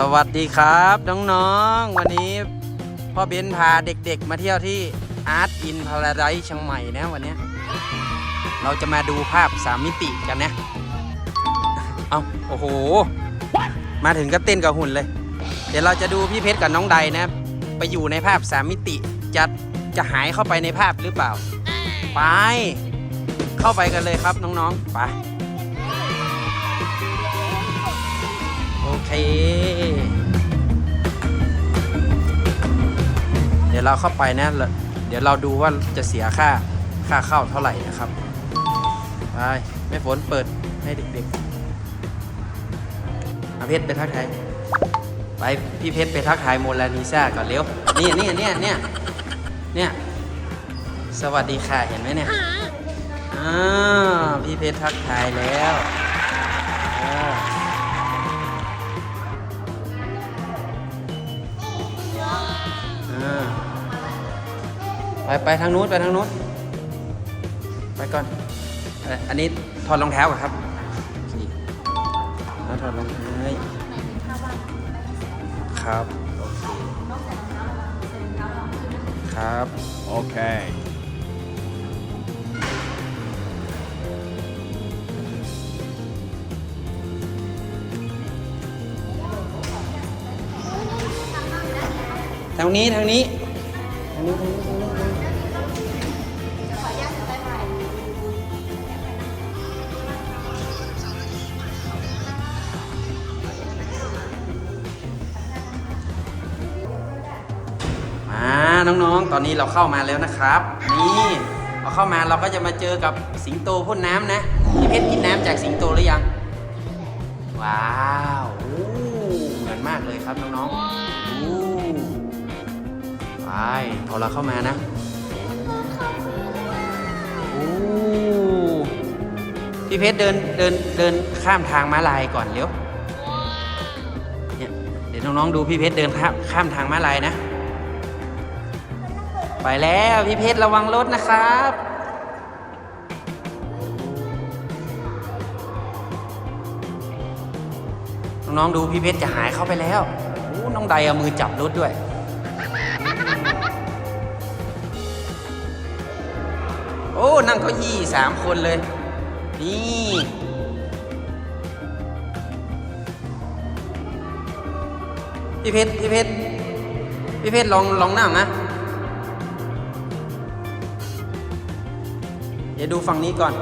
สวัสดีครับน้องๆวันนี้พ่อเบนพาเด็กๆ มาเที่ยวที่ Art in Paradise เชียงใหม่นะวันนี้ เราจะมาดูภาพสามมิติกันนะเอาโอ้โห มาถึงก็เต้นกับหุ่นเลย เดี๋ยวเราจะดูพี่เพชรกับน้องใดนะ ไปอยู่ในภาพสามมิติจะจะหายเข้าไปในภาพหรือเปล่า ไป เข้าไปกันเลยครับน้องๆไปโอเค เดี๋ยวเราเข้าไปนะแล้วเดี๋ยวเราดูว่าจะเสียค่าค่าเข้าเท่าไหร่นะครับ ไปแม่ฝนเปิดให้เด็กๆอาเพชรไปทักทายไปพี่เพชรไปทักทายโมลานิซ่าก่อนเร็วนี่นี่เนี่ยเนี่ยเนี่ยสวัสดีค่ะเห็นไหมเนี่ยอ่าพี่เพชรทักทายแล้ว ไปไปทางนู้นไปทางนู้นไปก่อนเอ่ออันนี้ถอดรองเท้าก่อนครับโอเคแล้วถอดรองเท้าครับโอเคครับ Okay. ทางนี้ทางนี้ทางนี้ทางนี้ทางนี้ทางนี้ น้องๆ ตอนนี้เราเข้ามาแล้วนะครับ นี่พอเข้ามาเราก็จะมาเจอกับสิงโตพ่นน้ำนะพี่เพชรกินน้ำจากสิงโตหรือยัง ว้าวเหมือนมากเลยครับน้องๆไปเอเราเข้ามานะพี่เพชรเดินเดินเดินข้ามทางม้าลายก่อนเร็วเนี่ยเดี๋ยวน้องๆดูพี่เพชรเดินข้ามข้ามทางม้าลายนะ ไปแล้วพี่เพชรระวังรถนะครับน้องๆดูพี่เพชรจะหายเข้าไปแล้วน้องใดเอามือจับรถด้วย โอ้นั่งเก้าอี้สามคนเลย นี่พี่เพชรพี่เพชรพี่เพชรลองลองนั่งนะ ดี๋ยวดูฝั่งนี้ก่อน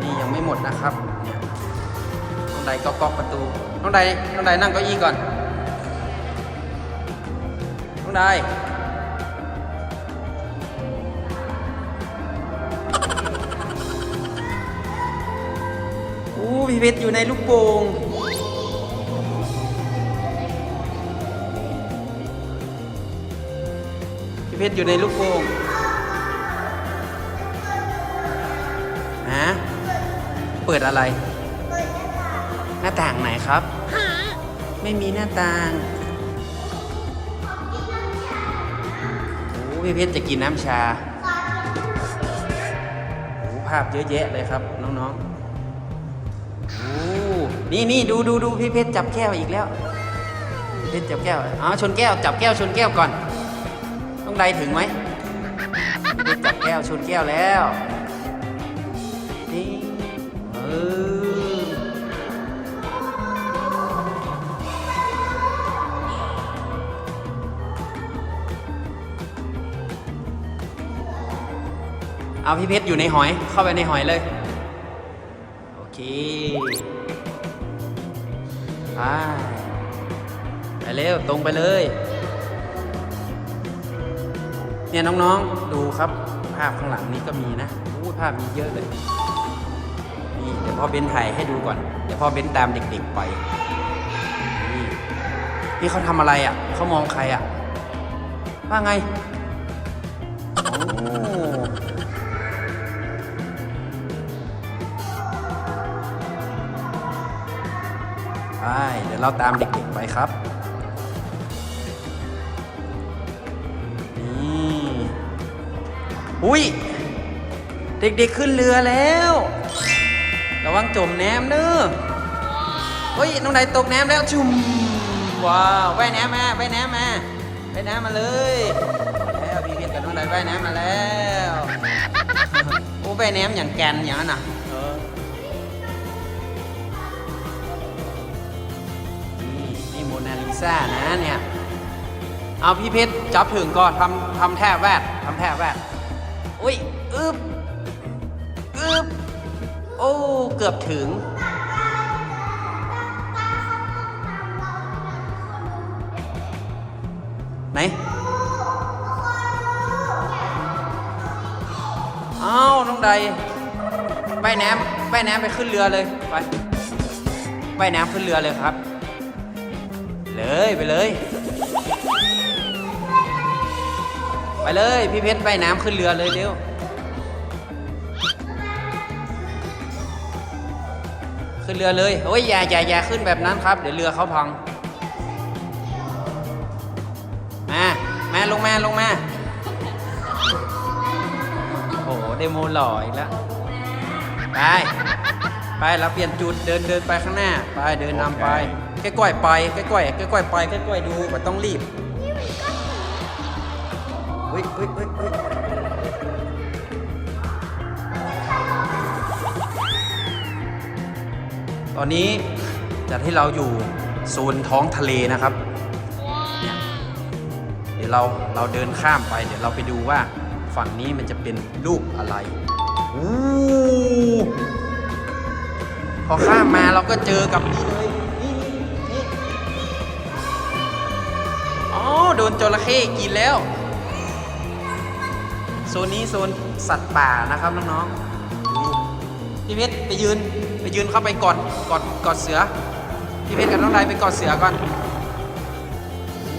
นี่ยังไม่หมดนะครับเนี่ยน้องใดก็ก๊อกประตูน้องใดน้องใดนั่งเก้าอี้ก่อนน้องใดอู้พี่เพชรอยู่ในลูกโป่งพี่เพชรอยู่ในลูกโป่ง เปิดอะไร หน้าต่างไหนครับ ไม่มีหน้าต่างโอ้พี่เพชรจะกินน้ำชาโอ้ภาพเยอะแยะเลยครับน้องๆโอ้นี่นี่ดูดูดูพี่เพชรจับแก้วอีกแล้วพี่เพชรจับแก้วอ๋อชนแก้วจับแก้วชนแก้วก่อน ต้องใดถึงไหมพี่เพชรจับแก้วชนแก้วแล้วนี่ อเอาพี่เพชรอยู่ในหอย เข้าไปในหอยเลย โอเคไปไปเร็วตรงไปเลย เนี่ยน้องๆดูครับ ภาพข้างหลังนี้ก็มีนะภาพมีเยอะเลย นี่เดี๋ยวพ่อเบนถ่ายให้ดูก่อน เดี๋ยวพ่อเบนตามเด็กๆไป นี่นี่เขาทำอะไรอะ เขามองใครอะ ว่าไงไปเดี๋ยวเราตามเด็กๆไปครับ นี่ อุ้ย เด็กๆขึ้นเรือแล้ว วังจมน้ำเด้อเฮ้ยน้องไดตกแหน้ำแล้วชุ่มว้าวว่ายน้ำมาว่ายน้ำมาว่ายน้ำมาเลยแล้วพี่เพชรกับน้องใดว่ายน้ำมาแล้วโอ้ว่ายน้ำอย่างแกนอย่างนั้นน่ะเออนี่นี่โมนาลิซานะเนี่ยเอาพี่เพชรจับถึงก็ทำทำแท่แวดทำแท่แวดอุ้ยอึบอึบ อ้ เกือบถึง ไหนเอ้าน้องใดว่ายน้ำว่ายน้ำไปขึ้นเรือเลยไปว่ายน้ำขึ้นเรือเลยครับ เลยไปเลย ไปเลยพี่เพชรว่ายน้ำขึ้นเรือเลยเร็ว ขึ้นเรือเลยโอ้ยอย่าอย่าอย่าขึ้นแบบนั้นครับ เดี๋ยวเรือเขาพัง มามาลงมาลงมา โอ้โหเดโมหล่ออีกแล้ว ไป ไปเราเปลี่ยนจุดเดินเดินไปข้างหน้า ไปเดินนำไปใกล้ๆไปใกล้ๆใกล้ๆไปใกล้ๆดูมันต้องรีบเฮ้ยเฮ้ยเฮ้ย อนนี้จัดให้เราอยู่โซนท้องทะเลนะครับเนี่ยเดี๋ยวเราเราเดินข้ามไปเดี๋ยวเราไปดูว่าฝั่งนี้มันจะเป็นรูปอะไรอู้พอข้ามมาเราก็เจอกับนี่เลยนี่นี่นี่อ๋อโดนจระเข้กินแล้ว โซนนี้โซนสัตว์ป่านะครับน้องๆดู พี่เพชรไปยืนไปยืนเข้าไปกอดกอดกอดเสือพี่เพชรกับน้องไดไปกอดเสือก่อน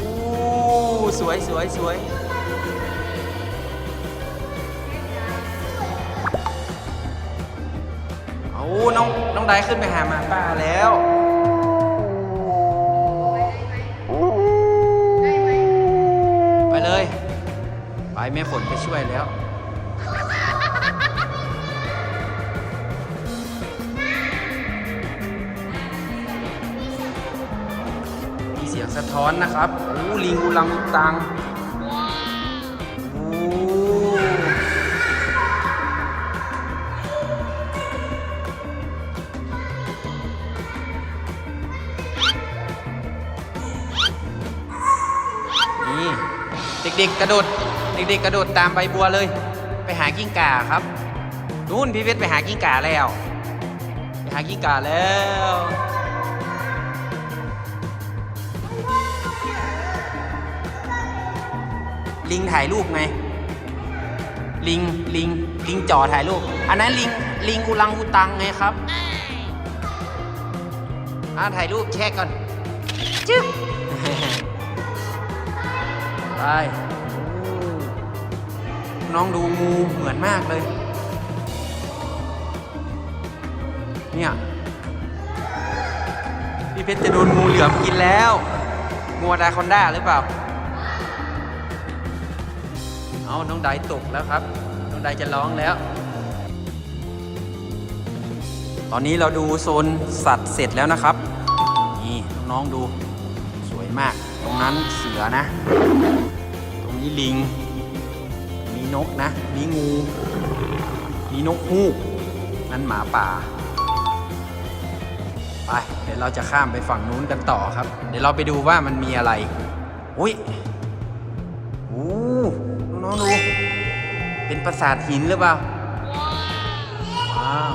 โอ้สวยสวยสวยเอาน้องน้องไดขึ้นไปหาหมาป่าแล้วไปเลย ไปแม่ฝนไปช่วยแล้ว สียงสะท้อนนะครับโอ้ลิงอุลังอุตังโอ้นี่เด็กๆกระโดดเด็กๆกระโดดตามใบบัวเลย ไปหากิ้งก่าครับนู่นพี่เพชรไปหากิ้งก่าแล้ว ไปหากิ้งก่าแล้ว ลิงถ่ายรูปไง ลิง ลิง ลิงจ่อถ่ายรูป อันนั้นลิง ลิงอุลังอุตังไงครับ อ่าถ่ายรูปแชกก่อนจึ๊บไปโอ้น้องดูงูเหมือนมากเลย เนี่ยพี่เพชรจะโดนงูเหลือมกินแล้วงูอะดาคอนด้าหรือเปล่า เอาน้องไดตกแล้วครับ น้องไดจะร้องแล้ว ตอนนี้เราดูโซนสัตว์เสร็จแล้วนะครับ นี่น้องๆดูสวยมาก ตรงนั้นเสือนะ ตรงนี้ลิง มีนกนะ มีงู มีนกฮูก นั่นหมาป่าไปเดี๋ยวเราจะข้ามไปฝั่งนู้นกันต่อครับ เดี๋ยวเราไปดูว่ามันมีอะไร อุ้ย น้องดู เป็นปราสาทหินหรือเปล่าว้าว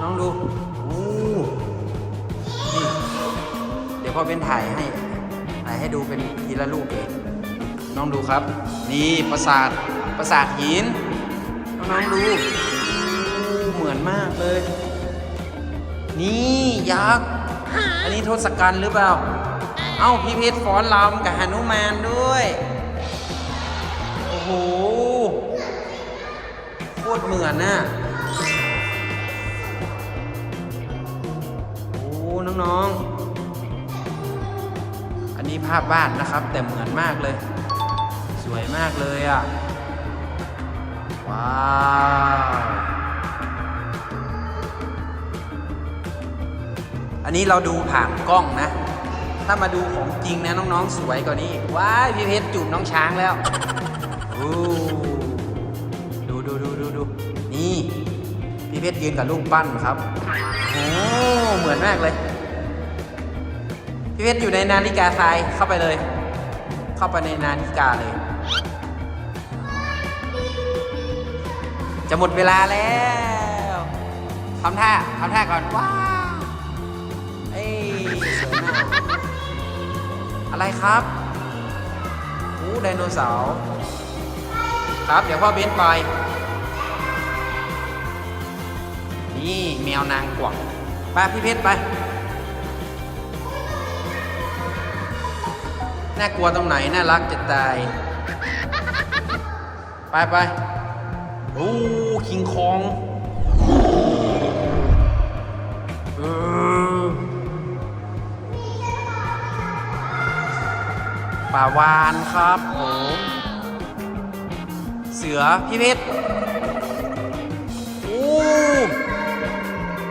น้องดูโอ้นี่เดี๋ยวพ่อเป็นถ่ายให้ ถ่ายให้ดูเป็นทีละรูปเองน้องดูครับ นี่ปราสาทปราสาทหิน น้องๆดู เหมือนมากเลย นี่ยักษ์ อันนี้ทศกัณฐ์หรือเปล่า เอ้าพี่เพชรฟ้อนลำกับหนุมานด้วย หโคตรเหมือนน่ะโอ้น้องๆ อันนี้ภาพวาดนะครับ แต่เหมือนมากเลย สวยมากเลยอะ ว้าวอันนี้เราดูผ่านกล้องนะถ้ามาดูของจริงนะน้องๆสวยกว่านี้ว้ายพี่เพชรจูบน้องช้างแล้ว ดูดูดูดูดูนี่พี่เพชรยืนกับลูกปั้นครับโอ้เหมือนมากเลย พี่เพชรอยู่ในนาฬิกาทรายเข้าไปเลย เข้าไปในนาฬิกาเลย จะหมดเวลาแล้วทำท่าทำท่าก่อนว้าวเอ้ยอะไรครับอู้ไดโนเสาร์ ครับ เดี๋ยวพ่อเบนไปนี่แมวนางกวักไปพี่เพชรไป น่ากลัวตรงไหน น่ารักจะตาย ไปไปโอ้คิงคองเออป่าวานครับผม เสือ พี่เพชรโอ้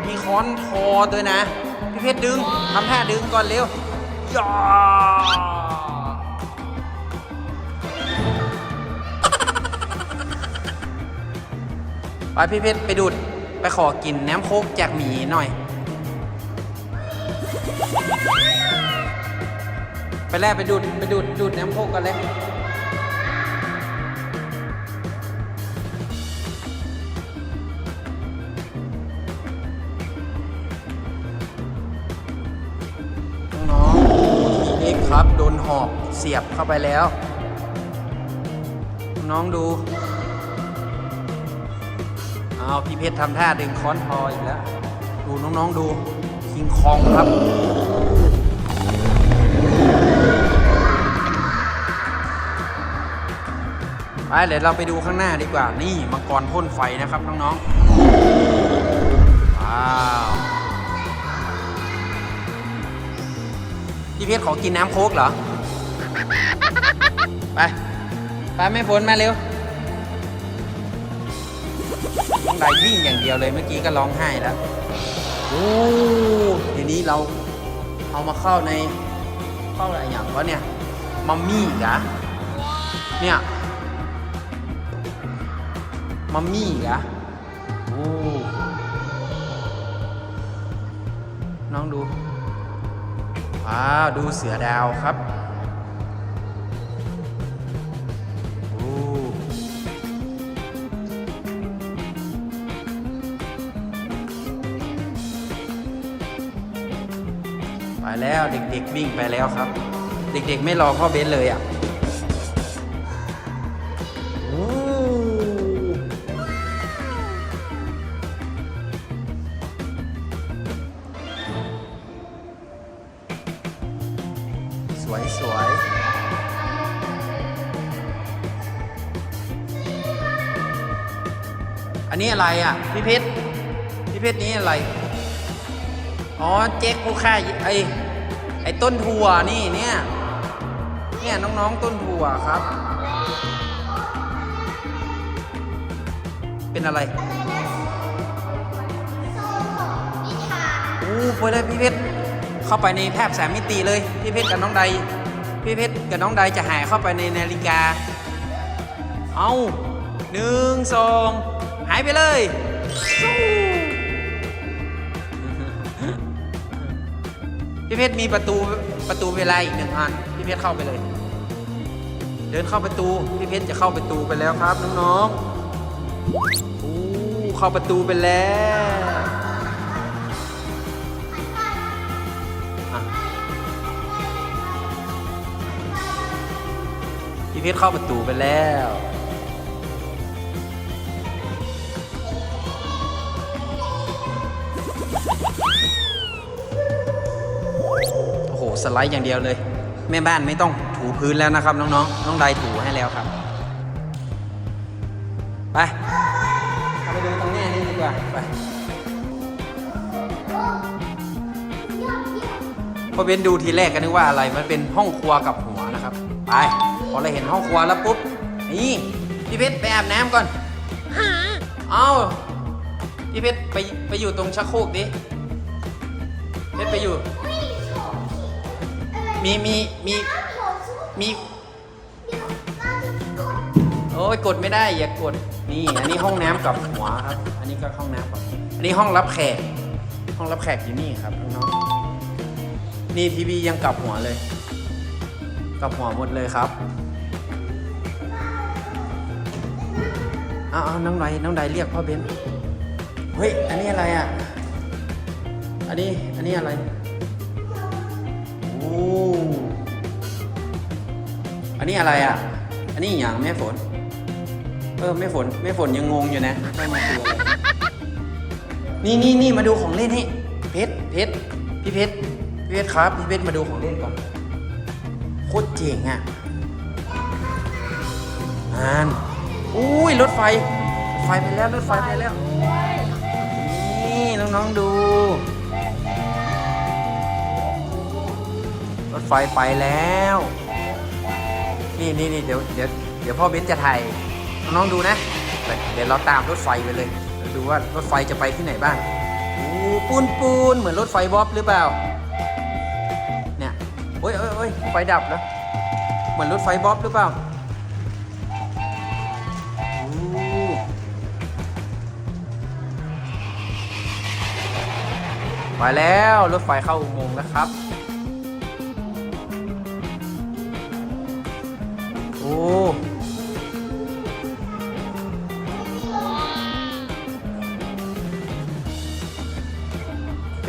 มีค้อนทอด้วยนะ พี่เพชรดึงทำท่าดึงก่อนเร็วย่าไปพี่เพชรไปดูด ไปขอกินน้ำโคกจากหมีหน่อย ไปแรกไปดูด ไปดูดดูดน้ำโคกกันเลย ครับ โดนหอกเสียบเข้าไปแล้ว น้องดูเอาพี่เพชรทำท่าดึงค้อนทออีกแล้ว ดูน้องๆดู คิงคองครับ ไปเดี๋ยวเราไปดูข้างหน้าดีกว่า นี่มังกรพ่นไฟนะครับน้องๆว้าว พี่เพชรขอกินน้ำโค้กเหรอ ไปไปไม่ฝนมาเร็วต้องได้วิ่งอย่างเดียวเลยเมื่อกี้ก็ร้องไห้แล้วโอ้ทีนี้เราเอามาเข้าในเข้าอะไรอย่างวะเนี่ยมัมมี่กะเนี่ยมัมมี่กะโอ้น้องดู ว้าวดูเสือดาวครับไปแล้วเด็กๆวิ่งไปแล้วครับ เด็กๆไม่รอพ่อเบนเลยอะ อันนี้อะไรอะพี่เพชรพี่เพชรนี้อะไร อ๋อเจ๊กผู้ค่าไอไอต้นถั่วนี่เนี่ย เนี่ยน้องๆต้นถั่วครับ เป็นอะไรอู้ไปเลยพี่เพชรเข้าไปในแทบสามมิติเลยพี่เพชรกับน้องใดพี่เพชรกับน้องใดจะหายเข้าไปในนาฬิกา เอาหนึ่งสองายไปเลยพี่เพชรมีประตูประตูเวลาอีกหนึ่งอันพี่เพชรเข้าไปเลย เดินเข้าประตูพี่เพชรจะเข้าประตูไปแล้วครับน้องๆอู้เข้าประตูไปแล้วพี่เพชรเข้าประตูไปแล้ว สไลด์อย่างเดียวเลย แม่บ้านไม่ต้องถูพื้นแล้วนะครับ น้องๆน้องใดถูให้แล้วครับ ไปเราไปดูตรงหน้านี่ดีกว่าไปพอเบนดูทีแรกก็นึกว่าอะไรมันเป็นห้องครัวกับหัวนะครับ ไปพอเราเห็นห้องครัวแล้วปุ๊บนี่พี่เพชรไปอาบน้ำก่อนเอ้าพี่เพชรไปไปอยู่ตรงชักโครกดิเพชรไปอยู่ไมีมีมีมี โอ้ยกดไม่ได้อย่ากด นี่ อันนี้ห้องน้ำกับหัวครับ อันนี้ก็ห้องน้ำกับอันนี้ห้องรับแขก ห้องรับแขกอยู่นี่ครับน้องๆนี่ทีวียังกลับหัวเลย กลับหัวหมดเลยครับเอาเอาน้องไดน้องไดเรียกพ่อเบนซ์เฮ้ย อันนี้อะไรอะ อันนี้ อันนี้อะไรโอันนี้อะไรอะ อันนี้อย่างแม่ฝน เออแม่ฝนแม่ฝนยังงงอยู่นะว่ามันคืออะไรนี่นี่นี่มาดูของเล่นให้เพชรเพชรพี่เพชรพี่เพชรครับพี่เพชรมาดูของเล่นก่อนโคตรเจ๋งอะอ่านอุ้ยรถไฟรถไฟไปแล้วรถไฟไปแล้วนี่น้องๆดู ถไฟไปแล้ว นี่นี่นี่เดี๋ยวเดี๋ยวเดี๋ยวพ่อเบนจะถ่ายน้องๆดูนะ เดี๋ยวเราตามรถไฟไปเลย ดูว่ารถไฟจะไปที่ไหนบ้างโอ้ปูนปูนเหมือนรถไฟบอบหรือเปล่า เนี่ยโอ้ยโอ้ยโอ้ยไฟดับแล้ว เหมือนรถไฟบอบหรือเปล่าไปแล้วรถไฟเข้าอุโมงค์แล้วครับ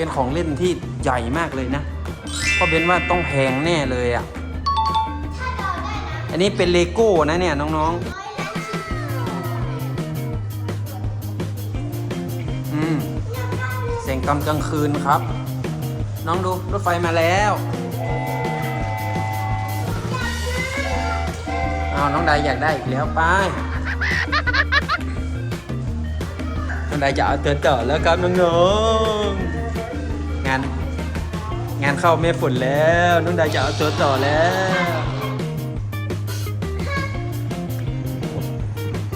เป็นของเล่นที่ใหญ่มากเลยนะก็เป็นว่าต้องแพงแน่เลยอะ อันนี้เป็นเลโก้นะเนี่ยน้องๆ อืม เสียงตอนกลางคืนครับ น้องดูรถไฟมาแล้วเอาน้องใดอยากได้อีกแล้วไป น้องใดจะเอาเตือนต่อแล้วครับน้องๆงาน งานเข้าไม่ฝนแล้วน้องใดจะเอาตัวต่อแล้ว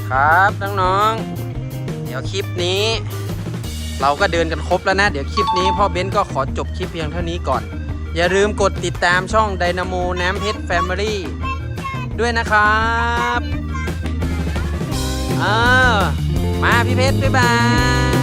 ครับน้องๆเดี๋ยวคลิปนี้ เราก็เดินกันครบแล้วนะ เดี๋ยวคลิปนี้พ่อเบนก็ขอจบคลิปเพียงเท่านี้ก่อน อย่าลืมกดติดตามช่องไดนาโมน้ำเพชรแฟมิลี่ด้วยนะครับเออมาพี่เพชรบ๊ายบาย